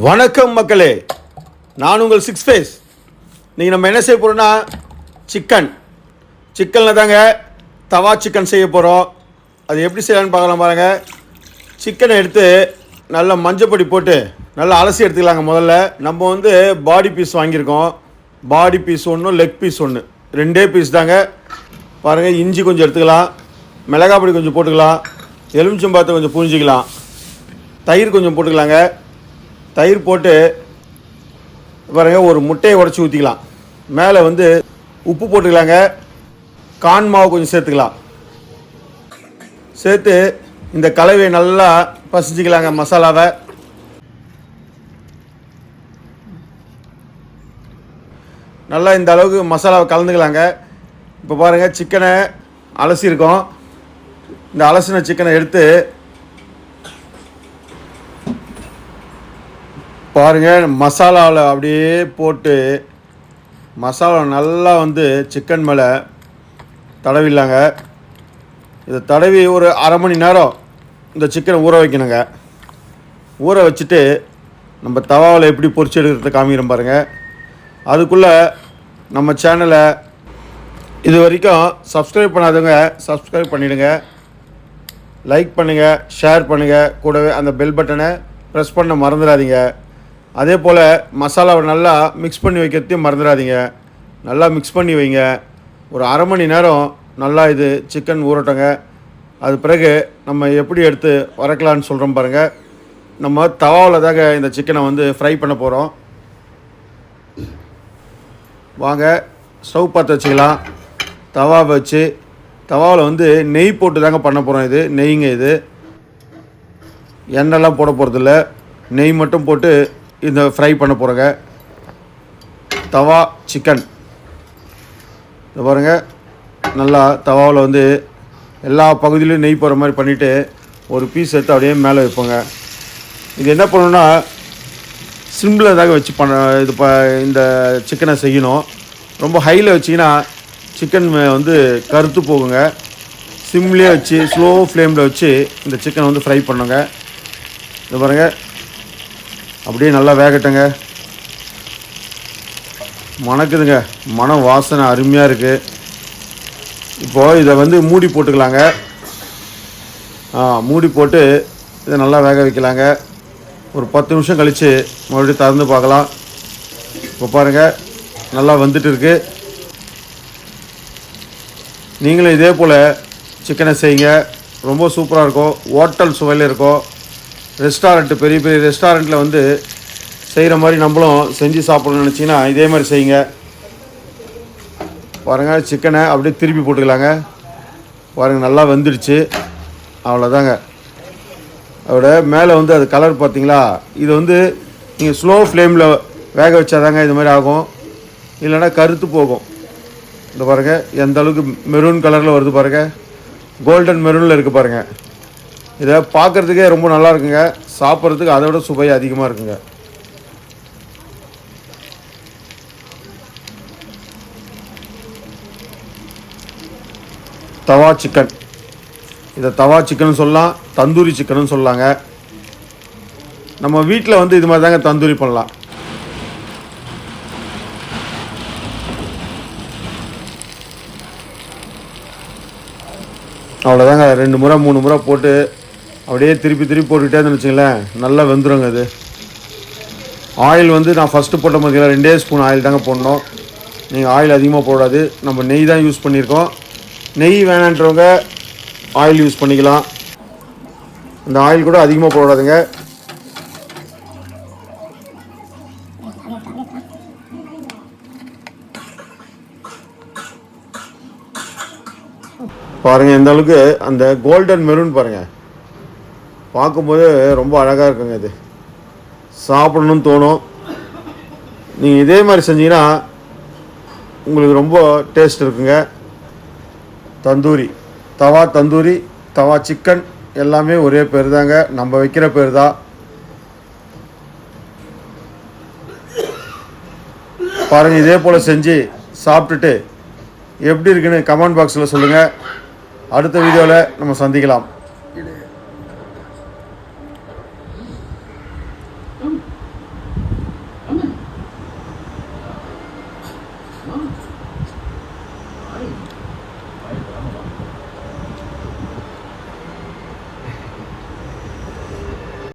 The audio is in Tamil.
வணக்கம் மக்களே. நான் உங்கள் சிக்ஸ் ஃபேஸ் நீங்கள் நம்ம என்ன செய்ய போகிறோன்னா சிக்கன் சிக்கனில் தாங்க தவா சிக்கன் செய்ய போகிறோம் அது எப்படி செய்யலான்னு பார்க்கலாம் பாருங்கள் சிக்கனை எடுத்து நல்லா மஞ்சப்பொடி போட்டு நல்லா அலசி எடுத்துக்கலாங்க முதல்ல. நம்ம வந்து பாடி பீஸ் வாங்கியிருக்கோம். பாடி பீஸ் ஒன்று லெக் பீஸ் ஒன்று ரெண்டே பீஸ் தாங்க. பாருங்கள் இஞ்சி கொஞ்சம் எடுத்துக்கலாம். மிளகாப்பொடி கொஞ்சம் போட்டுக்கலாம். எலுமிச்சம்பழத்தை கொஞ்சம் புரிஞ்சிக்கலாம் தயிர் கொஞ்சம் போட்டுக்கலாங்க. தயிர் போட்டு பாருங்க ஒரு முட்டையை உடச்சி ஊற்றிக்கலாம் மேலே வந்து உப்பு போட்டுக்கலாங்க. கான் மாவு கொஞ்சம் சேர்த்துக்கலாம். சேர்த்து இந்த கலவையை நல்லா பசிச்சுக்கலாங்க மசாலாவை. நல்லா இந்த அளவுக்கு மசாலாவை கலந்துக்கலாங்க. இப்போ பாருங்கள் சிக்கனை அலசியிருக்கோம். இந்த அலசின சிக்கனை எடுத்து பாருங்கள் மசாலாவில் அப்படியே போட்டு மசாலா நல்லா வந்து சிக்கன் மேலே தடவிடலாங்க. இதை தடவி ஒரு அரை மணி நேரம் இந்த சிக்கனை ஊற வைக்கணுங்க. ஊற வச்சுட்டு நம்ம தவாவில் எப்படி பொரிச்சு எடுக்கிறத காமிக்கிறோம் பாருங்கள் அதுக்குள்ளே நம்ம சேனலை இது வரைக்கும் சப்ஸ்கிரைப் பண்ணாதவங்க சப்ஸ்கிரைப் பண்ணிவிடுங்க லைக் பண்ணுங்கள் ஷேர் பண்ணுங்கள் கூடவே அந்த பெல் பட்டனை ப்ரெஸ் பண்ண மறந்துடாதீங்க. அதே போல் மசாலாவை நல்லா மிக்ஸ் பண்ணி வைக்கிறதையும் மறந்துடாதீங்க. நல்லா மிக்ஸ் பண்ணி வைங்க. ஒரு அரை மணி நேரம் நல்லா இது சிக்கன் ஊறட்டங்க. அது பிறகு நம்ம எப்படி எடுத்து வறக்கலான்னு சொல்கிறோம் பாருங்கள் நம்ம தவாவில் தாங்க இந்த சிக்கனை வந்து ஃப்ரை பண்ண போகிறோம் வாங்க ஸ்டவ் பார்த்து வச்சுக்கலாம். தவாவை வச்சு தவாவில் வந்து நெய் போட்டு தாங்க பண்ண போகிறோம் இது. நெய்ங்க இது. எண்ணெய்லாம் போட போகிறதில்ல நெய் மட்டும் போட்டு இந்த ஃப்ரை பண்ண போகிறோங்க தவா சிக்கன் இதை பாருங்க. நல்லா தவாவில் வந்து எல்லா பகுதியிலும் நெய் போகிற மாதிரி பண்ணிவிட்டு ஒரு பீஸ் எடுத்து அப்படியே மேலே வைப்போங்க. இது என்ன பண்ணணும்னா சிம்பிளில் தாங்க வச்சு பண்ண இது ப இந்த சிக்கனை செய்யணும். ரொம்ப ஹையில் வச்சிங்கன்னா சிக்கன் வந்து கருத்து போகுங்க. சிம்லேயே வச்சு ஸ்லோ ஃப்ளேமில் வச்சு இந்த சிக்கனை வந்து ஃப்ரை பண்ணுங்க. இது பாருங்க. அப்படியே நல்லா வேகட்டுங்க. மணக்குதுங்க. மனம் வாசனை அருமையாக இருக்குது இப்போது இதை வந்து மூடி போட்டுக்கலாங்க. மூடி போட்டு இதை நல்லா வேக வைக்கலாங்க. ஒரு பத்து நிமிஷம் கழித்து மறுபடியும் திறந்து பார்க்கலாம். இப்போ பாருங்கள் நல்லா வந்துட்டு இருக்கு. நீங்களும் இதே போல் சிக்கனை செய்யுங்க. ரொம்ப சூப்பராக இருக்கும். ஹோட்டல் சுவையில் இருக்கும். ரெஸ்டாரண்ட்டு பெரிய பெரிய ரெஸ்டாரண்ட்டில் வந்து செய்கிற மாதிரி நம்மளும் செஞ்சு சாப்பிடணும்னு நினச்சிங்கன்னா இதே மாதிரி செய்யுங்க. பாருங்கள் சிக்கனை அப்படியே திருப்பி போட்டுக்கலாங்க. பாருங்கள் நல்லா வெந்துடுச்சு. அவ்வளோதாங்க அதோட மேலே வந்து அது கலர் பார்த்தீங்களா? இது வந்து நீங்கள் ஸ்லோ ஃப்ளேமில் வேக வச்சாதாங்க இது மாதிரி ஆகும். இல்லைன்னா கருத்து போகும். இந்த பாருங்கள் எந்த அளவுக்கு மெரூன் கலரில் வருது பாருங்கள் கோல்டன் மெரூனில் இருக்குது பாருங்கள் இதை பார்க்குறதுக்கே ரொம்ப நல்லா இருக்குங்க. சாப்பிட்றதுக்கு அதை விட சுவை அதிகமாக இருக்குங்க. தவா சிக்கன். இதை தவா சிக்கன் சொல்லலாம் தந்தூரி சிக்கன் சொல்லலாங்க. நம்ம வீட்டில் வந்து இது மாதிரி தாங்க தந்தூரி பண்ணலாம். அவ்வளோதாங்க ரெண்டு முறை மூணு முறை போட்டு அப்படியே திருப்பி திருப்பி போட்டுக்கிட்டே வச்சுங்களேன் நல்லா வெந்துடுங்க அது ஆயில் வந்து நான் ஃபஸ்ட்டு போட்ட மாதிரி ரெண்டே ஸ்பூன் ஆயில் தாங்க போடணும். நீங்கள் ஆயில் அதிகமாக போடாது. நம்ம நெய் தான் யூஸ் பண்ணியிருக்கோம். நெய் வேணான்றவங்க ஆயில் யூஸ் பண்ணிக்கலாம். இந்த ஆயில் கூட அதிகமாக போடாதுங்க. பாருங்கள் எந்த அளவுக்கு அந்த கோல்டன் மெரூன் பாருங்கள் பார்க்கும்போது ரொம்ப அழகாக இருக்குங்க இது. சாப்பிடணும்னு தோணும். நீங்கள் இதே மாதிரி செஞ்சீங்கன்னா உங்களுக்கு ரொம்ப டேஸ்ட் இருக்குங்க. தந்தூரி தவா தந்தூரி தவா சிக்கன் எல்லாமே ஒரே பேர் தாங்க நம்ம வைக்கிற பேர் தான் பாருங்கள் இதே போல் செஞ்சு சாப்பிட்டுட்டு எப்படி இருக்குன்னு கமெண்ட் பாக்ஸில் சொல்லுங்கள் அடுத்த வீடியோவில் நம்ம சந்திக்கலாம். 什么